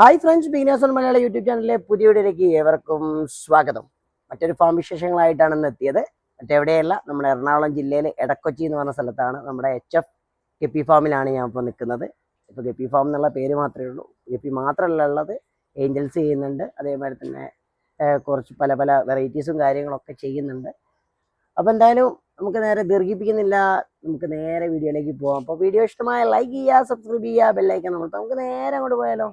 Hi friends ബീനാസൺ മലയാള YouTube ചാനലിലെ പുതിയ വീഡിയോയിലേക്ക് ഏവർക്കും സ്വാഗതം. മറ്റൊരു ഫാം വിശേഷങ്ങളായിട്ടാണ് ഇന്ന് എത്തിയത്. മറ്റെവിടെയല്ല നമ്മുടെ എറണാകുളം ജില്ലയിലെ എടക്കൊച്ചി എന്ന് പറഞ്ഞ സ്ഥലത്താണ് നമ്മുടെ എച്ച് എഫ് ഗപ്പി ഫാമിലാണ് ഞാൻ ഇപ്പോൾ നിൽക്കുന്നത്. ഇപ്പോൾ ഗപ്പി ഫാം എന്നുള്ള പേര് മാത്രമേ ഉള്ളൂ. ഗപ്പി മാത്രമല്ല ഉള്ളത് ഏഞ്ചൽസ് ചെയ്യുന്നുണ്ട്. അതേമാതിരി തന്നെ കുറച്ച് പല പല വെറൈറ്റീസും കാര്യങ്ങളൊക്കെ ചെയ്യുന്നുണ്ട്. അപ്പോൾ എന്തായാലും നമുക്ക് നേരെ ദീർഘിപ്പിക്കുന്നില്ല. നമുക്ക് നേരെ വീഡിയോയിലേക്ക് പോകാം അപ്പോൾ വീഡിയോ ഇഷ്ടമായ ലൈക്ക് ചെയ്യുക സബ്സ്ക്രൈബ് ചെയ്യുക ബെല്ലൈക്കൻ നമ്മൾ നമുക്ക് നേരെ അങ്ങോട്ട് പോയാലോ?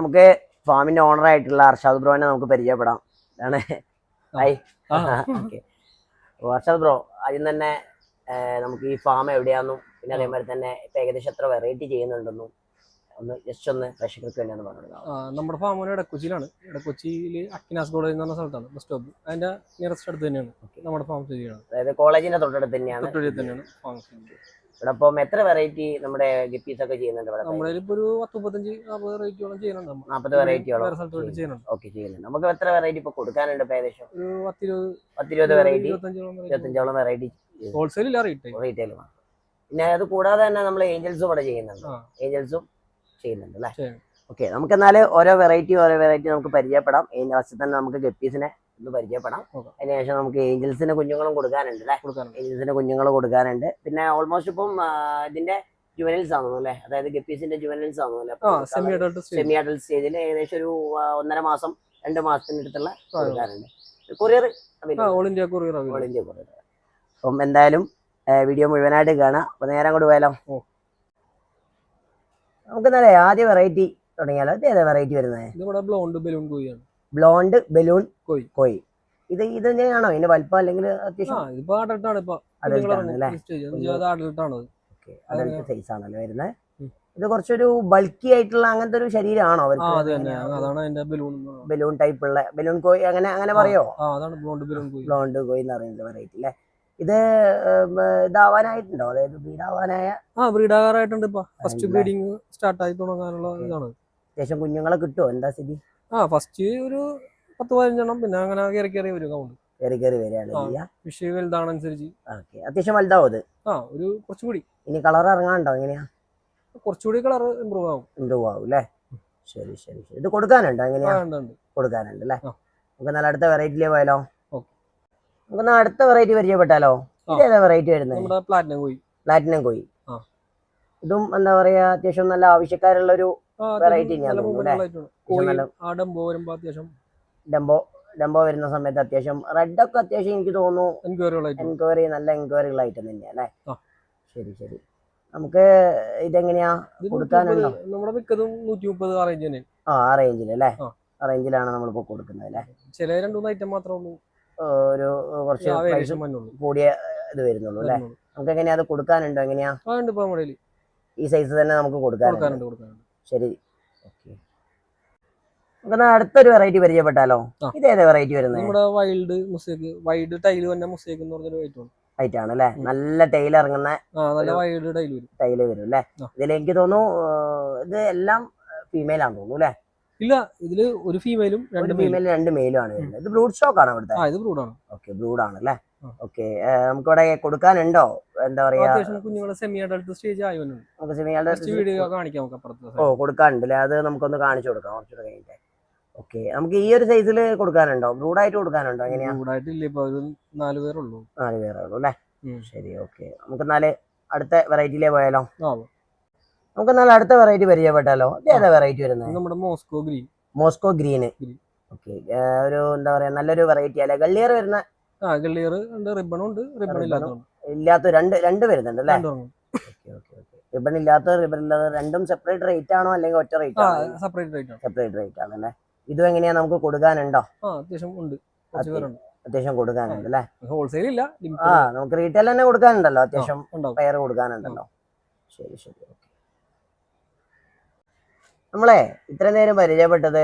നമുക്ക് ഫാമിന്റെ ഓണർ ആയിട്ടുള്ള അർഷാദ് ബ്രോനെ നമുക്ക് പരിചയപ്പെടാം. ആണ് ഹായ് ഓക്കെ അർഷാദ് ബ്രോ ആദ്യം തന്നെ നമുക്ക് ഈ ഫാം എവിടെയാണെന്നും പിന്നെ അതേമാതിരി തന്നെ ഇപ്പൊ ഏകദേശം എത്ര വെറൈറ്റി ചെയ്യുന്നുണ്ടെന്നും ഒന്ന് ജസ്റ്റ് ഒന്ന് പ്രേക്ഷകർക്ക് വേണ്ടി ഒന്ന് പറഞ്ഞു നമ്മുടെ ഫാം ഇടക്കൊച്ചിയിലാണ്. ഇടക്കൊച്ചിയിൽ അക്കിനാസ് കോളേജ് എന്ന് പറഞ്ഞ സ്ഥലത്താണ്. ബസ് സ്റ്റോപ്പ് അതിന്റെ നിയറസ്റ്റ് അടുത്ത് തന്നെയാണ് നമ്മുടെ ഫാം സ്ഥിതി അതായത് കോളേജിന്റെ തൊട്ടടുത്ത് തന്നെയാണ്. തൊട്ടടുത്ത് തന്നെയാണ് ഫാം ഇവിടെ ഇപ്പം എത്ര വെറൈറ്റി നമ്മുടെ ഗപ്പീസ് ഒക്കെ ചെയ്യുന്നുണ്ട് ഇവിടെ? നമ്മുടെ ഇപ്പൊ ഒരു പത്ത് മുപ്പത്തഞ്ച് നാൽപ്പത് വെറൈറ്റിയോളം ചെയ്യുന്നുണ്ട്. നാൽപ്പത് വെറൈറ്റിയോളം സ്ഥലത്തോട്ട് ചെയ്യുന്നുണ്ട്. ഓക്കെ ചെയ്യുന്നുണ്ട്. നമുക്ക് എത്ര വെറൈറ്റി ഇപ്പൊ കൊടുക്കാനുണ്ട് ഇപ്പൊ ഏകദേശം? ഒരു പത്തിരുപത് പത്തിരുപത് വെറൈറ്റി ഇരുപത്തഞ്ചോളം വെറൈറ്റി ഹോൾസെയിൽ റീറ്റെയിൽ പിന്നെ അത് കൂടാതെ തന്നെ നമ്മൾ ഏഞ്ചൽസും ഇവിടെ ചെയ്യുന്നുണ്ട്. ഏഞ്ചൽസും ചെയ്യുന്നുണ്ട് അല്ലേ. ഓക്കെ നമുക്ക് എന്നാൽ ഓരോ വെറൈറ്റി ഓരോ വെറൈറ്റി നമുക്ക് പരിചയപ്പെടാം. ഏഞ്ചൽസിൽ ഫസ്റ്റ് തന്നെ നമുക്ക് ഗപ്പീസിനെ ഒന്ന് പരിചയപ്പെടാം. അതിനുശേഷം നമുക്ക് ഏഞ്ചൽസിന്റെ കുഞ്ഞുങ്ങളും കൊടുക്കാനുണ്ട് അല്ലേ? കൊടുക്കാനുണ്ട്. ഏഞ്ചൽസിന് കുഞ്ഞുങ്ങൾ കൊടുക്കാനുണ്ട്. പിന്നെ ഓൾമോസ്റ്റ് ഇപ്പം ഇതിന്റെ ജുവനൽസ് ആണോ അല്ലേ? അതായത് ഗപ്പീസിന്റെ ജുവനൽസ് ആണോ അല്ലേ? സെമി അഡൽട്ട് സ്റ്റേജിൽ ഏകദേശം ഒരു ഒന്നര മാസം രണ്ട് മാസത്തിന്റെ അടുത്തുള്ള കൊടുക്കാറുണ്ട് courier all India courier all India courier അപ്പം എന്തായാലും വീഡിയോ മുഴുവനായിട്ട് കാണാം. അപ്പൊ നേരം അങ്ങോട്ട് പോയാലോ? നമുക്ക് പറയാ ആദ്യ വെറൈറ്റി തുടങ്ങിയാലോ? ഇത് ഏതാ വെറൈറ്റി വരുന്നത് നമ്മുടെ ബ്ലോണ്ട് ബലൂൺ കോഴിയാണ് ബ്ലോണ്ട് ബലൂൺ കോഴി. കോയി ഇത് ഇത് തന്നെയാണോ? ഇതിന്റെ വലിപ്പം അല്ലെങ്കിൽ അത്യാവശ്യം ഇതിപ്പോ ഇപ്പൊ. അഡൽട്ട് സൈസ് ആണല്ലോ വരുന്നത് ഇത് കുറച്ചൊരു ബൾക്കി ആയിട്ടുള്ള അങ്ങനത്തെ ഒരു ശരീരമാണോ അവർക്ക്? ബലൂൺ ടൈപ്പ് ഉള്ള. ബലൂൺ കോയി അങ്ങനെ അങ്ങനെ പറയോ? ബ്ലോണ്ട് കോയി എന്ന് പറയുന്നത് വെറൈറ്റി അല്ലേ ഇത് ഇതാവാനായിട്ടുണ്ടോ? അതായത് ബ്രീഡാവാനായ ആ ബ്രീഡാകാറായിട്ടുണ്ട് ഇപ്പൊ. ഫസ്റ്റ്? ബ്രീഡിങ് സ്റ്റാർട്ട് ആയി തുടങ്ങാനുള്ള ഇതാണ്. അത്യാവശ്യം കുഞ്ഞുങ്ങളെ കിട്ടുമോ എന്താ സ്ഥിതി? ആ ഫസ്റ്റ് ഒരു പത്ത് പതിനഞ്ചെണ്ണം പിന്നെ അങ്ങനെ കയറി കയറി വരും കൗണ്ട് കയറി കയറി വരികയാണ് ഫിഷ് വലുതാണനുസരിച്ച്. ഓക്കെ. അത്യാവശ്യം വലുതാവും ആ ഒരു കുറച്ചുകൂടി ഇനി കളർ ഇറങ്ങാണ്ടോ എങ്ങനെയാ? കുറച്ചുകൂടി കളർ ഇമ്പ്രൂവ് ആവും. ഇമ്പ്രൂവ് ആവും അല്ലേ? ശരി ശരി ശരി. ഇത് കൊടുക്കാനുണ്ടോ എങ്ങനെയാ? കൊടുക്കാനുണ്ട് അല്ലേ. നമുക്ക് നല്ല അടുത്ത വെറൈറ്റിയിലേ പോയാലോ. നമുക്ക് എന്നാൽ അടുത്ത വെറൈറ്റി പരിചയപ്പെട്ടാലോ? ആ. ഇത് ഏതാ വെറൈറ്റി വരുന്നത് പ്ലാറ്റിനം കോഴി. പ്ലാറ്റിനം കോയി. ഇതും എന്താ പറയാ അത്യാവശ്യം നല്ല ആവശ്യക്കാരുള്ള ഒരു നല്ല ഡംബോ വരുമ്പോ അത്യാവശ്യം ഡംബോ ഡംബോ വരുന്ന സമയത്ത് അത്യാവശ്യം റെഡ് ഒക്കെ അത്യാവശ്യം എനിക്ക് തോന്നുന്നു എൻക്വയറികളായിട്ട് എൻക്വയറി നല്ല എൻക്വയറികൾ ഐറ്റം തന്നെയാ അല്ലേ. ശരി ശരി. നമുക്ക് ഇതെങ്ങനെയാ കൊടുക്കാനുണ്ടോ? നമ്മുടെ മിക്കതും നൂറ്റി മുപ്പത് ആ റേഞ്ച് തന്നെ. ആ ആ റേഞ്ചിൽ അല്ലേ? ആ. ആ റേഞ്ചിലാണ് നമ്മളിപ്പോ കൊടുക്കുന്നത് അല്ലേ? ചില രണ്ടു ഐറ്റം മാത്രമേ ഉള്ളൂ. ഒരു കുറച്ച് കൂടിയ ഇത് വരുന്നുള്ളൂ അല്ലേ? നമുക്ക് എങ്ങനെയാ അത് കൊടുക്കാനുണ്ടോ എങ്ങനെയാ. ഈ സൈസ് തന്നെ നമുക്ക് കൊടുക്കാനുണ്ട് കൊടുക്കാനുണ്ട്. ശരി. ഓക്കെ. നമുക്ക് അടുത്തൊരു വെറൈറ്റി പരിചയപ്പെട്ടാലോ. ഇത് ഏതാ വെറൈറ്റി വരുന്നത് നമ്മുടെ വൈൽഡ് മുസേക്ക് വൈൽഡ് ടൈൽ തന്നെ മുസേക്ക് എന്ന് പറഞ്ഞൊരു ഐറ്റം ആണ് ആണ് അല്ലേ? നല്ല ടൈൽ ഇറങ്ങുന്ന നല്ല വൈൽഡ് ടൈൽ വരും. അല്ലെ വരും അല്ലേ. ഇതിൽ എനിക്ക് തോന്നുന്നു ഇത് എല്ലാം ഫീമെയിൽ ആണെന്ന് തോന്നുന്നു അല്ലെ? ഇല്ല ഇതിൽ ഒരു ഫീമെയിലും രണ്ട് ഫീമെയിലും രണ്ട് മെയിലും ആണ് വരുന്നത്. ഇത് ബ്രൂഡ് സ്റ്റോക്ക് ആണ് ഇവിടുത്തെ? ആ ഇത് ബ്രൂഡാണ് ഓക്കെ ബ്രൂഡ് ആണ് അല്ലേ. ഓക്കെ. നമുക്കിവിടെ കൊടുക്കാനുണ്ടോ? എന്താ പറയാ? കുഞ്ഞുങ്ങളെ സെമി അഡൾട്ട് സ്റ്റേജ് ആയി വന്നു നമുക്ക് സിമികളുടെ ഫസ്റ്റ് വീഡിയോ കാണിക്കാം നമുക്ക് അപ്പുറത്ത് ഓ കൊടുക്കാനുണ്ട് അല്ലേ? അത് നമുക്കൊന്ന് കാണിച്ചു കൊടുക്കാം കുറച്ചുകൂടെ കഴിഞ്ഞിട്ട്. ഓക്കെ. നമുക്ക് ഈ ഒരു സൈസിൽ കൊടുക്കാനുണ്ടോ? ബ്രൂഡായിട്ട് കൊടുക്കാനുണ്ടോ എങ്ങനെയാ? ബ്രൂഡായിട്ടില്ല ഇപ്പൊ ഒരു നാല് പേരുള്ളൂ. നാല് പേരുള്ളൂ അല്ലേ? ശരി ഓക്കെ. നമുക്ക് എന്നാൽ അടുത്ത വെറൈറ്റിയിലേ പോയാലോ? നമുക്ക് എന്നാലും അടുത്ത വെറൈറ്റി പരിചയപ്പെട്ടാലോ? ഏതാ വെറൈറ്റി വരുന്നത് നമ്മുടെ Moscow green. Moscow green. Okay. ഒരു എന്താ പറയാ നല്ലൊരു വെറൈറ്റി അല്ലെ? ഗള്ളിയർ വരുന്ന ആ ഗള്ളിയർ ഉണ്ട് റിബണും ഉണ്ട് റിബൺ ഉം. ഇല്ലാത്ത രണ്ട് രണ്ട് വരുന്നുണ്ട് അല്ലേ? റിബൺ ഇല്ലാത്ത റിബൺ ഇല്ലാത്ത രണ്ടും സെപ്പറേറ്റ് റേറ്റ് ആണോ അല്ലെങ്കിൽ ഒറ്റ റേറ്റ് ആണോ? സെപ്പറേറ്റ് റേറ്റ് ആണ്. സെപ്പറേറ്റ് റേറ്റ് ആണ് അല്ലേ? ഇതും എങ്ങനെയാ നമുക്ക് കൊടുക്കാനുണ്ടോ? ആ അത്യാവശ്യം ഉണ്ട്. അത്യാവശ്യം കൊടുക്കാനുണ്ട് അല്ലേ? ഹോൾസെയിൽ ഇല്ല ആ നമുക്ക് റീറ്റെയിൽ തന്നെ കൊടുക്കാനുണ്ടല്ലോ. അത്യാവശ്യം പയർ കൊടുക്കാനുണ്ടല്ലോ. ശരി ശരി ഓക്കെ. നമ്മളെ ഇത്ര നേരം പരിചയപ്പെട്ടത്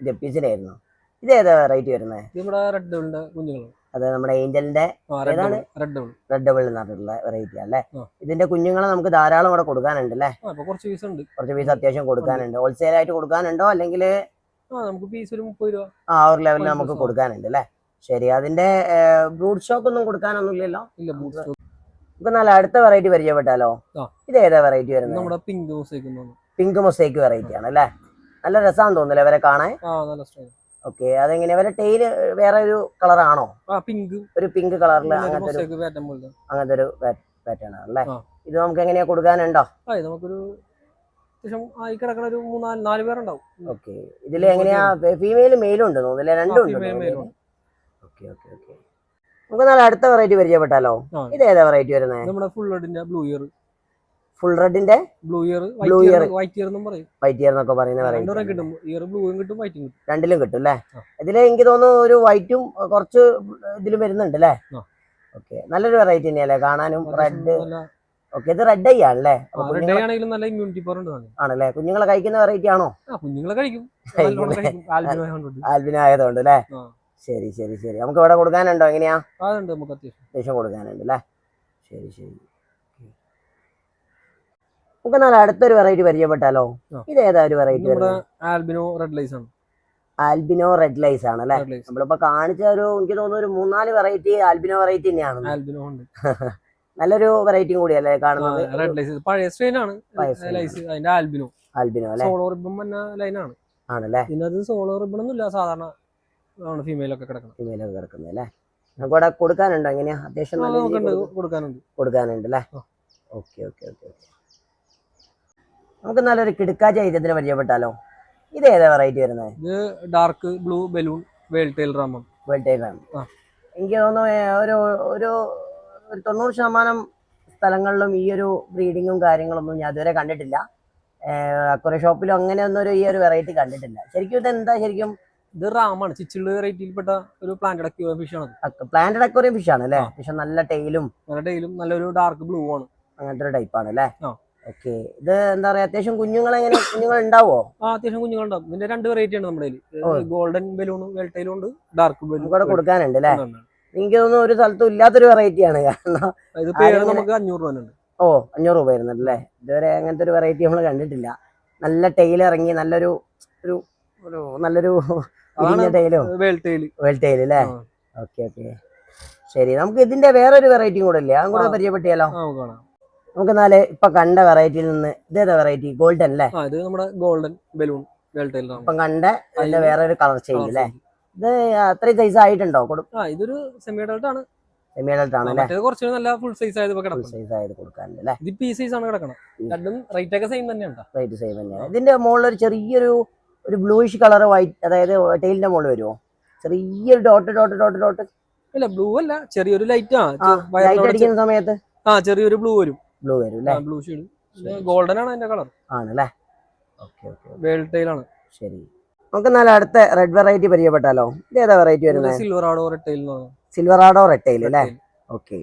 ജപ്പീസിലായിരുന്നു. ഇത് ഏതാ റേറ്റ് വരുന്നത് നമ്മുടെ റെഡ് ഡബിളിന്റെ കുഞ്ഞുങ്ങൾ അത് നമ്മുടെ ഏഞ്ചലിന്റെ ഏതാണ്? റെഡ് ഡബിൾ എന്ന് പറഞ്ഞിട്ടുള്ള വെറൈറ്റി അല്ലേ? ഇതിന്റെ കുഞ്ഞുങ്ങളെ നമുക്ക് ധാരാളം ഇവിടെ കൊടുക്കാനുണ്ട് അല്ലേ? കുറച്ച് പീസ് ഉണ്ട്. കുറച്ച് പീസ് അത്യാവശ്യം കൊടുക്കാനുണ്ട്. ഹോൾസെയിൽ ആയിട്ട് കൊടുക്കാനുണ്ടോ? അല്ലെങ്കിൽ ആ നമുക്ക് പീസ് ഒരു മുപ്പത് രൂപ. ആ ഒരു ലെവലിൽ നമുക്ക്. കൊടുക്കാനുണ്ട് അല്ലേ? ശരി അതിന്റെ ബ്രൂഡ് സ്റ്റോക്ക് ഒന്നും കൊടുക്കാനൊന്നും ഇല്ലല്ലോ ഇല്ല ബൂട്ട് നമുക്ക് നല്ല അടുത്ത വെറൈറ്റി പരിചയപ്പെട്ടാലോ. ഇത് ഏതാ വെറൈറ്റി വരുന്നത്? നമ്മുടെ pink mosaic pink mosaic variety ആണ് അല്ലേ? നല്ല രസമാണെന്ന് തോന്നുന്നില്ല ഇവരെ കാണാൻ? ഓക്കെ അതെങ്ങനെ? അവരെ ടെയിൽ വേറെ ഒരു കളറാണോ ആ പിങ്ക് ഒരു പിങ്ക് കളറിൽ അങ്ങനത്തെ ഒരു അങ്ങനത്തെ ഒരു പാറ്റേൺ ആണ് അല്ലേ? ഇത് നമുക്ക് എങ്ങനെയാ കൊടുക്കാനുണ്ടോ? ആ നമുക്കൊരു ആയി കിടക്കണ ഒരു മൂന്നാൽ നാല് പേരുണ്ടാവും. ഓക്കെ ഇതിൽ എങ്ങനെയാ? ഫീമെയിൽ മെയിലും ഉണ്ട് തോന്നുന്നില്ല രണ്ടും ഉണ്ട്. ഓക്കെ ഓക്കെ ഓക്കെ നമുക്ക് നല്ല അടുത്ത വെറൈറ്റി പരിചയപ്പെട്ടാലോ? ഇത് ഏതാ വെറൈറ്റി വരുന്നത് നമ്മുടെ full blue ear full റെഡിന്റെ blue ear blue white ear white ear എന്നും പറയും. വൈറ്റ് ഇയർ എന്നൊക്കെ പറയുന്ന വെറൈറ്റി കിട്ടും. ഇയർ ബ്ലൂവും കിട്ടും വൈറ്റും കിട്ടും. രണ്ടിലും കിട്ടും അല്ലേ ഇതിൽ ഇതിൽ എനിക്ക് തോന്നുന്നു ഒരു വൈറ്റും കുറച്ച് ഇതിലും വരുന്നുണ്ട് അല്ലേ ഓക്കെ നല്ലൊരു വെറൈറ്റി തന്നെയല്ലേ? കാണാനും റെഡ് ഓക്കെ ഇത് റെഡ് ഐ ആണല്ലേ? ആണെങ്കിലും നല്ല ഇമ്മ്യൂണിറ്റി പവർ ഉണ്ട് ആണല്ലേ? കുഞ്ഞുങ്ങളെ കഴിക്കുന്ന വെറൈറ്റി ആണോ? കുഞ്ഞുങ്ങളെ കഴിക്കും. ആൽബിനോ ആയതുകൊണ്ട്. അല്ലേ ശരി ശരി ശരി. നമുക്ക് ഇവിടെ കൊടുക്കാനുണ്ടോ എങ്ങനെയാ? അതുണ്ട് നമുക്ക് അത്യാവശ്യം. കൊടുക്കാനുണ്ട് അല്ലേ ശരി ശരി. നമുക്ക് എന്നാൽ അടുത്തൊരു വെറൈറ്റി പരിചയപ്പെട്ടാലോ? ഇത് ഏതാ ഒരു വെറൈറ്റി ആൽബിനോ റെഡ് ലൈസ് ആണ്. ആൽബിനോ റെഡ് ലൈസ് ആണ് അല്ലേ? നമ്മളിപ്പോ കാണിച്ച ഒരു എനിക്ക് തോന്നുന്നു ഒരു മൂന്നാൽ വെറൈറ്റി ആൽബിനോ വെറൈറ്റി തന്നെയാണ്. ആൽബിനോ ഉണ്ട്. നല്ലൊരു വെറൈറ്റിയും കൂടിയല്ലേ കാണുന്നത്? റെഡ് ലൈസ് പഴയ സ്ട്രെയിൻ ആണ്. ലൈസ് അതിന്റെ ആൽബിനോ. ആൽബിനോ അല്ലേ? സോളോ റിബൺ ലൈൻ ലൈനാണ് ആണല്ലേ? ഇതിനകത്ത് സോളോ റിബൺ ഒന്നും ഇല്ല സാധാരണ ആണ് ഫീമെയിൽ ഒക്കെ കിടക്കണം ഫീമെയിലൊക്കെ കിടക്കുന്നത് അല്ലേ? നമുക്ക് ഇവിടെ കൊടുക്കാനുണ്ടോ എങ്ങനെയാ? അത്യാവശ്യം കൊടുക്കാനുണ്ട്. കൊടുക്കാനുണ്ട് അല്ലേ? Okay okay okay okay. നമുക്ക് നല്ലൊരു കിടുക്കാച്ച ഐറ്റത്തിന് പരിചയപ്പെട്ടാലോ? ഇത് ഏതാ വെറൈറ്റി വരുന്നത്? Dark blue balloon. എനിക്ക് തോന്നുന്നു ഒരു ഒരു തൊണ്ണൂറ് ശതമാനം സ്ഥലങ്ങളിലും ഈ ഒരു ബ്രീഡിങ്ങും കാര്യങ്ങളൊന്നും ഞാൻ ഇതുവരെ കണ്ടിട്ടില്ല. അക്വറി ഷോപ്പിലും അങ്ങനെയൊന്നും ഒരു ഈ ഒരു വെറൈറ്റി കണ്ടിട്ടില്ല. ശരിക്കും ഇത് എന്താ ശരിക്കും? ഇത് റാമാണ് ചിച്ചിൾ വെറൈറ്റിയിൽപ്പെട്ട ഒരു പ്ലാന്റഡ് അക്യൂവ ഫിഷ് ആണ് പ്ലാന്റഡ് അക്വറിയം ഫിഷ് ആണ് അല്ലേ. പക്ഷെ നല്ല ടൈലും നല്ല ടൈലും നല്ലൊരു ഡാർക്ക് ബ്ലൂ ആണ്. അങ്ങനത്തെ ഒരു ടൈപ്പ് ആണ് അല്ലേ. ഓക്കെ. ഇത് എന്താ പറയാ അത്യാവശ്യം കുഞ്ഞുങ്ങൾ എങ്ങനെ കുഞ്ഞുങ്ങൾ ഉണ്ടാവോ? ആ അത്യാവശ്യം കുഞ്ഞുങ്ങളുണ്ടാവും. ഇതിന്റെ രണ്ട് വെറൈറ്റി ആണ് നമ്മുടെ. ഗോൾഡൻ ബലൂണും വേൾട്ടയിലും ഉണ്ട്. ഡാർക്ക് ബലൂൺ കൂടെ കൊടുക്കാനുണ്ട് അല്ലേ? എനിക്ക് തോന്നുന്നു ഒരു സ്ഥലത്തും ഇല്ലാത്തൊരു വെറൈറ്റി ആണ്. കാരണം ഇത് നമുക്ക് അഞ്ഞൂറ് രൂപ ഓ അഞ്ഞൂറ് രൂപ വരുന്നുണ്ട് അല്ലേ? ഇതുവരെ അങ്ങനത്തെ ഒരു വെറൈറ്റി നമ്മൾ കണ്ടിട്ടില്ല. നല്ല ടൈൽ ഇറങ്ങി നല്ലൊരു ഒരു ഒരു നല്ലൊരു ടൈലോ ടൈലും വേൾട്ടയിൽ വേൾ ടൈൽ അല്ലേ. Okay okay. ശരി നമുക്ക് ഇതിന്റെ വേറൊരു വെറൈറ്റിയും കൂടെ ഇല്ലേ? അതും കൂടെ. പരിചയപ്പെട്ടിയാലോ? നമുക്ക് നാല് ഇപ്പൊ കണ്ട വെറൈറ്റിയിൽ നിന്ന് ഇതേതാ വെറൈറ്റി ഗോൾഡൻ അല്ലേ ഇത് നമ്മുടെ ഗോൾഡൻ ബലൂൺ ഇപ്പൊ കണ്ട അതിന്റെ വേറെ ഒരു കളർ ചേഞ്ച് അല്ലേ ഇത് അത്രയും സൈസ് ആയിട്ടുണ്ടോ കൊടുക്കും ഇതൊരു സെമി അഡൾട്ട് ആണ്. സെമി ആണ് അല്ലേ? നല്ല ഫുൾ സൈസ് ആയത് ഇപ്പൊ ഫുൾ കിടക്കണം സൈസ് ആയത് കൊടുക്കാനുണ്ട് അല്ലേ? ഇത് പി സൈസ് ആണ് കിടക്കണം ഉം. രണ്ടും റേറ്റ് ഒക്കെ സെയിം തന്നെയാണ് റേറ്റ് സെയിം തന്നെയാണ്. ഇതിന്റെ മുകളിൽ ഒരു ചെറിയൊരു ഒരു ബ്ലൂയിഷ് കളർ വൈറ്റ് അതായത് ടൈലിന്റെ മുകളിൽ വരുമോ ചെറിയൊരു ഡോട്ട് ഡോട്ട് ഡോട്ട് ഡോട്ട് ഇല്ല ബ്ലൂ അല്ല ചെറിയൊരു ലൈറ്റ് ആ ലൈറ്റ് അടിക്കുന്ന സമയത്ത്? ആ ചെറിയൊരു ബ്ലൂ വരും. ബ്ലൂ വരും അല്ലേ ബ്ലൂ ഷെയ്ഡ് ഗോൾഡൻ ആണ് അതിന്റെ കളർ ആണല്ലേ? Okay okay okay. വേൾട്ടയിൽ ആണ്. ശരി. നമുക്ക് എന്നാൽ അടുത്ത റെഡ് വെറൈറ്റി പരിചയപ്പെട്ടാലോ? ഇത് ഏതാ വെറൈറ്റി വരുന്നത് സിൽവർ റെഡ് ടൈൽ സിൽവർ ആഡോ റെഡ് ടൈൽ അല്ലേ ഓക്കെ.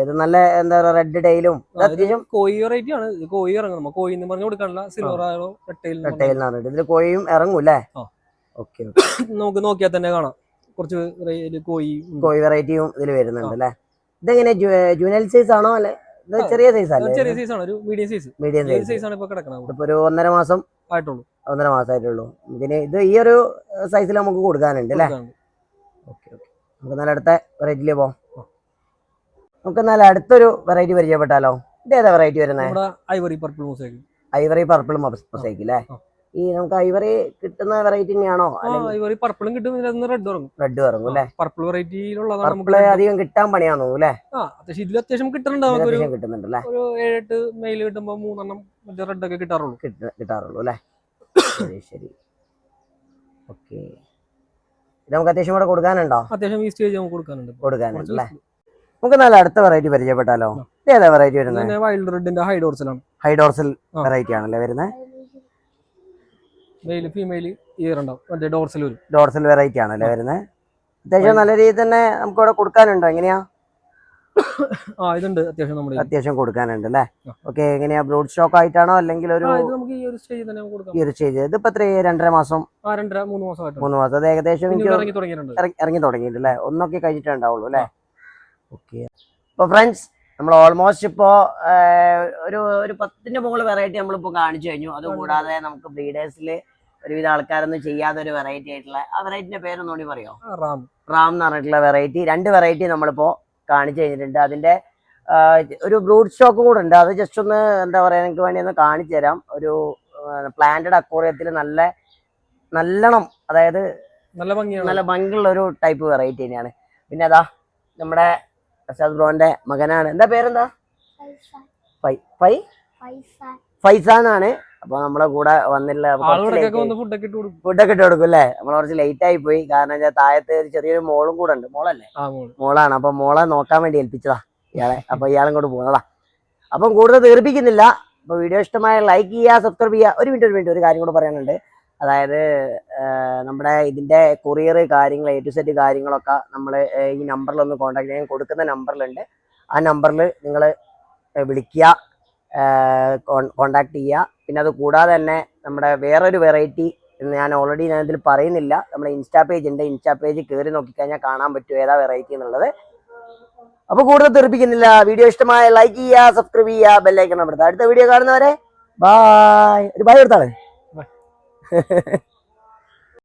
ഇത് നല്ല എന്താ പറയുക റെഡ് ടൈലും അത്യാവശ്യം കോയി വെറൈറ്റി ആണ്. കോഴി കോയി ഇറങ്ങും. കോയി എന്ന് പറഞ്ഞു കൊടുക്കാനുള്ള silver red tail red tail ഇതിൽ പറഞ്ഞിട്ട് ഇതിൽ കോഴിയും ഇറങ്ങും അല്ലേ. ഓക്കെ നമുക്ക് നോക്കിയാൽ തന്നെ കാണാം. കുറച്ച് കോയി കോഴി വെറൈറ്റിയും ഇതിൽ വരുന്നുണ്ട് അല്ലേ ഇതെങ്ങനെ ജുവനൽ സൈസ് ആണോ അല്ലെ. ചെറിയ സൈസ് അല്ലേ ചെറിയ സൈസ് ആണ് ഒരു medium size medium size size ആണ് ഇപ്പൊ കിടക്കുന്നത് ഒരു ഒന്നര മാസം ആയിട്ടുള്ളൂ. ഒന്നര മാസമായിട്ടുള്ളൂ. ഇതിന് ഇത് ഈ ഒരു സൈസിൽ നമുക്ക് കൊടുക്കാനുണ്ട് അല്ലേ? കൊടുക്കാനുണ്ട്. Okay okay. നമുക്ക് നല്ല അടുത്ത വെറൈറ്റിയിൽ പോവാം. നമുക്ക് നല്ല അടുത്തൊരു വെറൈറ്റി പരിചയപ്പെട്ടാലോ? ഇത് ഏതാ വെറൈറ്റി വരുന്നത് ivory purple mosaic ivory purple mosaic അല്ലേ. ഈ നമുക്ക് ഐവറി കിട്ടുന്ന വെറൈറ്റി തന്നെയാണോ? ഐവറി പർപ്പിളും കിട്ടും ഇതിനകത്ത് റെഡ് ഇറങ്ങും റെഡ് ഇറങ്ങും അല്ലേ പർപ്പിൾ വെറൈറ്റിയിലുള്ളതാണ് നമുക്ക് അധികം കിട്ടാൻ പണിയാണോ അല്ലേ അത്യാവശ്യം ഇതിൽ അത്യാവശ്യം കിട്ടുന്നുണ്ട്. നമുക്കൊരു ഒരു കിട്ടുന്നുണ്ട് അല്ലേ ഒരു ഏഴെട്ട് മെയിൽ കിട്ടുമ്പോൾ മൂന്നെണ്ണം മറ്റേ റെഡ് ഒക്കെ കിട്ടാറുള്ളൂ. കിട്ട- കിട്ടാറുള്ളൂ അല്ലേ ശരി ശരി. ഓക്കെ. നമുക്ക് അത്യാവശ്യം കൂടെ കൊടുക്കാനുണ്ടോ? അത്യാവശ്യം ഈ സ്റ്റേജ് നമുക്ക് കൊടുക്കാനുണ്ട്. കൊടുക്കാനുണ്ട് അല്ലേ നമുക്ക് നല്ല അടുത്ത വെറൈറ്റി പരിചയപ്പെട്ടാലോ? ഏതാ വെറൈറ്റി വരുന്നത് വൈൽഡ് റെഡിന്റെ ഹൈ ഡോർസിലാണ് ഹൈഡോർസൽ. വെറൈറ്റി ആണല്ലേ വരുന്നത് മെയിൽ ഫീമെയിൽ ഇയർ ഉണ്ടാവും. മറ്റേ ഡോർസിൽ വരും. ഡോർസൽ വെറൈറ്റി ആണല്ലേ വരുന്നത് അത്യാവശ്യം നല്ല രീതിയിൽ തന്നെ നമുക്ക് ഇവിടെ കൊടുക്കാനുണ്ടോ? എങ്ങനെയാ? ആ ഇതുണ്ട് അത്യാവശ്യം നമ്മുടെ. അത്യാവശ്യം കൊടുക്കാനുണ്ട് അല്ലേ. ഓക്കെ എങ്ങനെയാ? ബ്രോഡ് സ്റ്റോക്ക് ആയിട്ടാണോ? അല്ലെങ്കിൽ ഒരു നമുക്ക് ഈ ഒരു സ്റ്റേജിൽ തന്നെ കൊടുക്കാം. ഈ ഒരു സ്റ്റേജ് ഇതിപ്പോ എത്ര രണ്ടര മാസം? രണ്ടര മൂന്ന് മാസമായിട്ടുണ്ട്. മൂന്ന് മാസം. അത് ഏകദേശം ഇറങ്ങി തുടങ്ങിയിട്ടുണ്ട്. ഇറങ്ങി തുടങ്ങിയിട്ടുണ്ട് അല്ലേ? ഒന്നൊക്കെ കഴിഞ്ഞിട്ടുണ്ടാവുള്ളൂ അല്ലേ? ഓക്കെ ഇപ്പോൾ ഫ്രണ്ട്സ് നമ്മൾ ഓൾമോസ്റ്റ് ഇപ്പോൾ ഒരു ഒരു പത്തിന്റെ മുകളിൽ വെറൈറ്റി നമ്മളിപ്പോൾ കാണിച്ചു കഴിഞ്ഞു. അതുകൂടാതെ നമുക്ക് ബ്രീഡേഴ്സിൽ ഒരുവിധ ആൾക്കാരൊന്നും ചെയ്യാത്ത ഒരു വെറൈറ്റി ആയിട്ടുള്ള ആ വെറൈറ്റിന്റെ പേരൊന്നും കൂടി പറയോ? ആ, റാം. റാം എന്ന് പറഞ്ഞിട്ടുള്ള വെറൈറ്റി രണ്ട് വെറൈറ്റി നമ്മളിപ്പോ കാണിച്ചു കഴിഞ്ഞിട്ടുണ്ട്. അതിന്റെ ഒരു ബ്രൂഡ് സ്റ്റോക്ക് കൂടെ ഉണ്ട്. അത് ജസ്റ്റ് ഒന്ന് എന്താ പറയാ നിങ്ങൾക്ക് വേണ്ടി ഒന്ന് കാണിച്ചു തരാം. ഒരു പ്ലാന്റഡ് അക്വോറിയത്തിൽ നല്ല നല്ലണം അതായത് നല്ല ഭംഗിയാണ്. നല്ല ഭംഗിയുള്ള ഒരു ടൈപ്പ് വെറൈറ്റി തന്നെയാണ്. പിന്നെ അതാ നമ്മുടെ പ്രസാദ് ബ്രോന്റെ മകനാണ്. എന്താ പേരെന്താ? ഫൈ ഫൈ? ഫൈസ എന്നാണ് അപ്പൊ നമ്മളെ കൂടെ വന്നില്ല. ഫുഡൊക്കെ ഇട്ട് കൊടുക്കും. അല്ലേ? നമ്മൾ കുറച്ച് ലേറ്റ് ആയി പോയി. കാരണം വെച്ചാൽ താഴത്ത് ഒരു ചെറിയൊരു മോളും കൂടെ ഉണ്ട്. മോളല്ലേ? മോളാണ്. അപ്പൊ മോളെ നോക്കാൻ വേണ്ടി ഏൽപ്പിച്ചതാ ഇയാളെ. അപ്പൊ ഇയാളും കൂടെ പോകുന്നതാ അപ്പം കൂടുതൽ തീർപ്പിക്കുന്നില്ല അപ്പൊ വീഡിയോ ഇഷ്ടമായ ലൈക്ക് ചെയ്യുക സബ്സ്ക്രൈബ് ചെയ്യുക. ഒരു മിനിറ്റ് ഒരു മിനിറ്റ് ഒരു കാര്യം കൂടെ പറയാനുണ്ട്. അതായത് നമ്മുടെ ഇതിന്റെ കൊറിയർ കാര്യങ്ങൾ എ ടു സെറ്റ് കാര്യങ്ങളൊക്കെ നമ്മൾ ഈ നമ്പറിൽ ഒന്ന് കോൺടാക്ട് ചെയ്യാൻ കൊടുക്കുന്ന നമ്പറിലുണ്ട് ആ നമ്പറിൽ നിങ്ങൾ വിളിക്കുക. കോണ്ടാക്ട് ചെയ്യുക പിന്നെ അത് കൂടാതെ തന്നെ നമ്മുടെ വേറൊരു വെറൈറ്റി ഞാൻ ഓൾറെഡി ഞാൻ ഇതിൽ പറയുന്നില്ല. നമ്മുടെ ഇൻസ്റ്റാ പേജ് ഉണ്ട്. ഇൻസ്റ്റാ പേജ് കയറി നോക്കിക്കഴിഞ്ഞാൽ കാണാൻ പറ്റും ഏതാ വെറൈറ്റി എന്നുള്ളത്. അപ്പൊ കൂടുതൽ തെറിപ്പിക്കുന്നില്ല. വീഡിയോ ഇഷ്ടമായ ലൈക്ക് ചെയ്യുക സബ്സ്ക്രൈബ് ചെയ്യുക ബെല്ലൈക്കൺ അമർത്തുക അടുത്ത വീഡിയോ കാണുന്നവരെ ബായ് ഒരു ബായ് എടുത്താളെ Bye.